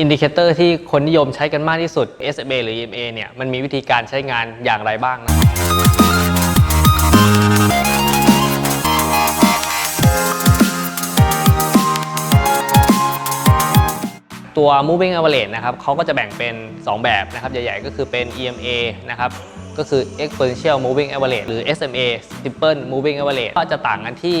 อินดิเคเตอร์ที่คนนิยมใช้กันมากที่สุด SMA หรือ EMA เนี่ย มันมีวิธีการใช้งานอย่างไรบ้างนะตัว moving average นะครับเขาก็จะแบ่งเป็น 2 แบบนะครับ ใหญ่ๆ ก็คือเป็น EMA นะครับ ก็คือ exponential moving average หรือ SMA simple moving average ก็จะต่างกันที่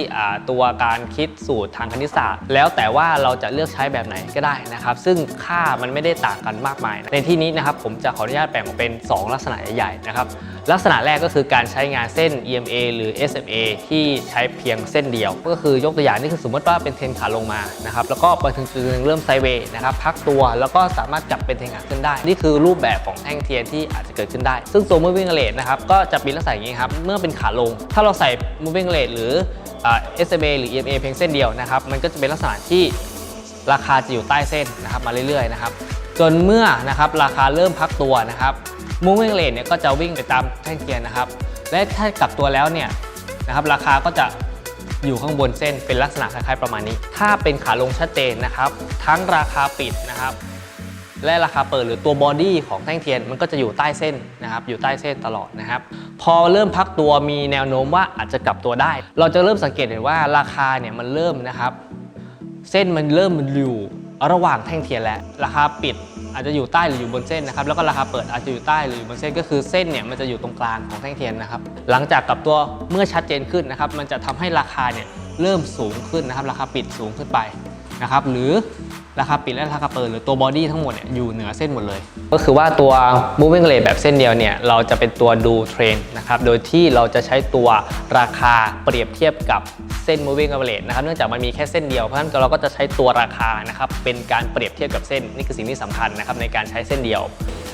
ตัวการคิดสูตรทางคณิตศาสตร์ แล้วแต่ว่าเราจะเลือกใช้แบบไหนก็ได้นะครับ ซึ่งค่ามันไม่ได้ต่างกันมากมายนะในที่นี้นะครับผมจะขออนุญาตแบ่งออกเป็น 2 ลักษณะใหญ่ๆนะครับ ลักษณะแรกก็คือการใช้งานเส้น EMA หรือ SMA ที่ใช้เพียงเส้นเดียว ก็คือยกตัวอย่างนี่คือสมมติว่าเป็นเทนขาลงมานะครับแล้วก็ไปถึงจุดหนึงเริ่มไซเวย์นะครับพักตัวแล้วก็สามารถกลับเป็นเทนขาขึ้นได้ นี่คือรูปแบบของแท่งเทียนที่อาจจะเกิดขึ้นได้ ซึ่งตัว moving rate นะครับก็จะเป็นลักษณะอย่างนี้ครับเมื่อเป็นขาลง ถ้าเราใส่ moving rate หรืออ SMA หรือ EMA เพียงเส้นเดียวนะครับมันก็จะเป็นลักษณะที่ราคาจะอยู่ใต้เส้นนะครับมาเรื่อยๆนะครับจนเมื่อนะครับราคาเริ่มพักตัวนะครับ moving rate เนี่ยก็จะวิ่งไปตามแท่งเทียนนะครับ และถ้ากลับตัวแล้วเนี่ยนะครับราคาก็จะอยู่ข้างบนเส้นเป็นลักษณะคล้ายๆประมาณนี้ ถ้าเป็นขาลงชัดเจนนะครับ ทั้งราคาปิดนะครับ และราคาเปิดหรือตัวบอดี้ของแท่งเทียนมันก็จะอยู่ใต้เส้นนะครับ อยู่ใต้เส้นตลอดนะครับ พอเริ่มพักตัวมีแนวโน้มว่าอาจจะกลับตัวได้ เราจะเริ่มสังเกตเห็นว่าราคาเนี่ยมันเริ่มนะครับ เส้นมันเริ่มมันอยู่ระหว่างแท่งเทียนแล้วราคาปิด อาจจะอยู่ใต้หรืออยู่บนเส้นนะครับแล้วก็ราคาเปิดอาจจะอยู่ใต้หรืออยู่บนเส้นก็คือเส้นเนี่ยมันจะอยู่ตรงกลางของแท่งเทียนนะครับหลังจากกลับตัวเมื่อชัดเจนขึ้นนะครับมันจะทำให้ราคาเนี่ยเริ่มสูงขึ้นนะครับราคาปิดสูงขึ้นไป นะครับหรือราคาปิดและราคาเปิดหรือตัวบอดี้ทั้งหมดเนี่ยอยู่เหนือเส้นหมดเลย ก็คือว่าตัว moving rate แบบเส้นเดียวเนี่ยเราจะเป็นตัวดูเทรนนะครับโดยที่เราจะใช้ตัวราคาเปรียบเทียบกับเส้น moving average นะครับเนื่องจากมันมีแค่เส้นเดียวเพราะฉะนั้นเราก็จะใช้ตัวราคานะครับเป็นการเปรียบเทียบกับเส้นนี่คือสิ่งที่สำคัญนะครับในการใช้เส้นเดียว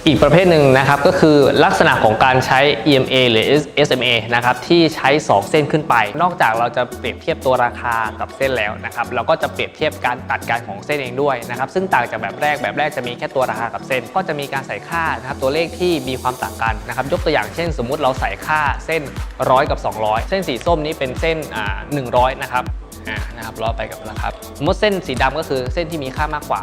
อีกประเภทหนึ่งนะครับก็คือลักษณะของการใช้ EMA หรือ SMA นะครับที่ใช้ 2 เส้นขึ้นไป นอกจากเราจะเปรียบเทียบตัวราคากับเส้นแล้วนะครับเราก็จะเปรียบเทียบการตัดการของเส้นเองด้วยนะครับซึ่งต่างจากแบบแรกแบบแรกจะมีแค่ตัวราคากับเส้น ก็จะมีการใส่ค่านะครับตัวเลขที่มีความต่างกันนะครับยกตัวอย่างเช่น สมมุติเราใส่ค่าเส้น 100 กับ 200 เส้นสีส้มนี้เป็นเส้นอ่า100 นะครับอ่านะครับล้อไปกับนะครับสมมติเส้นสีดำก็คือเส้นที่มีค่ามากกว่า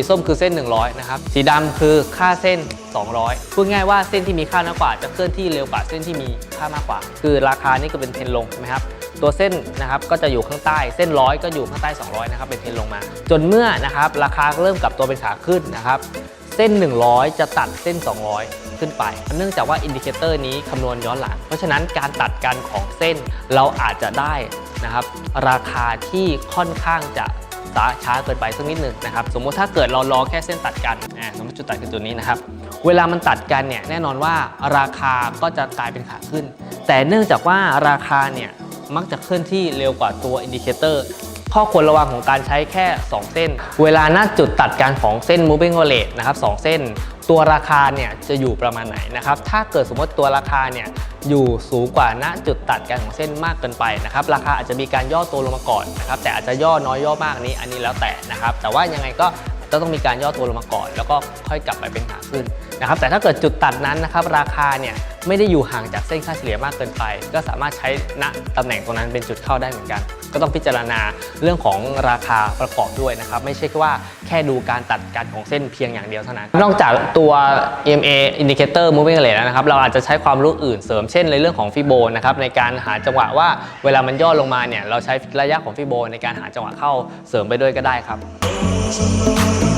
สีส้มคือเส้น 100 นะครับ สีดำคือค่าเส้น 200 พูดง่ายว่าเส้นที่มีค่าน้อยกว่า จะเคลื่อนที่เร็วกว่าเส้นที่มีค่ามากกว่า คือราคานี่ก็เป็นเทรนลงใช่ไหมครับตัวเส้นนะครับก็จะอยู่ข้างใต้เส้นร้อยก็อยู่ข้างใต้ 200นะครับเป็นเทรนลงมา จนเมื่อนะครับราคาเริ่มกลับตัวเป็นขาขึ้นนะครับเส้น 100 จะตัดเส้น 200 ขึ้นไป เนื่องจากว่าอินดิเคเตอร์นี้คำนวณย้อนหลัง เพราะฉะนั้นการตัดกันของเส้นเราอาจจะได้นะครับราคาที่ค่อนข้างจะ ช้าช้าเกินไปสักนิดหนึ่งนะครับสมมุติถ้าเกิดเรารอแค่เส้นตัดกันอ่าสมมติจุดตัดคือจุดนี้นะครับเวลามันตัดกันเนี่ยแน่นอนว่าราคาก็จะกลายเป็นขาขึ้น แต่เนื่องจากว่าราคาเนี่ยมักจะเคลื่อนที่เร็วกว่าตัวอินดิเคเตอร์ข้อควรระวังของการใช้แค่ 2 เส้น เวลาณจุดตัดกันของเส้น moving average นะครับ2เส้น ตัวราคาเนี่ยจะอยู่ประมาณไหนนะครับถ้าเกิดสมมติตัวราคาเนี่ย อยู่สูงกว่าณจุดตัดกันของเส้นมากเกินไปนะครับราคาอาจจะมีการย่อตัวลงมาก่อนนะครับแต่อาจจะย่อน้อยย่อมากนี้อันนี้แล้วแต่นะครับแต่ว่ายังไงก็จะต้องมีการย่อตัวลงมาก่อน แล้วก็ค่อยกลับไปเป็นขาขึ้นนะครับแต่ถ้าเกิดจุดตัดนั้นนะครับราคาเนี่ยไม่ได้อยู่ห่างจากเส้นค่าเฉลี่ยมากเกินไป ก็สามารถใช้ณตำแหน่งตรงนั้นเป็นจุดเข้าได้เหมือนกัน ก็ต้องพิจารณาเรื่องของราคาประกอบด้วยนะครับไม่ใช่แค่ว่าแค่ดูการตัดกันของเส้นเพียงอย่างเดียวเท่านั้น นอกจากตัว EMA indicator moving average แล้วนะครับเราอาจจะใช้ความรู้อื่นเสริมเช่นในเรื่องของฟิโบนะครับในการหาจังหวะว่าเวลามันย่อลงมาเนี่ยเราใช้ระยะของฟิโบในการหาจังหวะเข้าเสริมไปด้วยก็ได้ครับ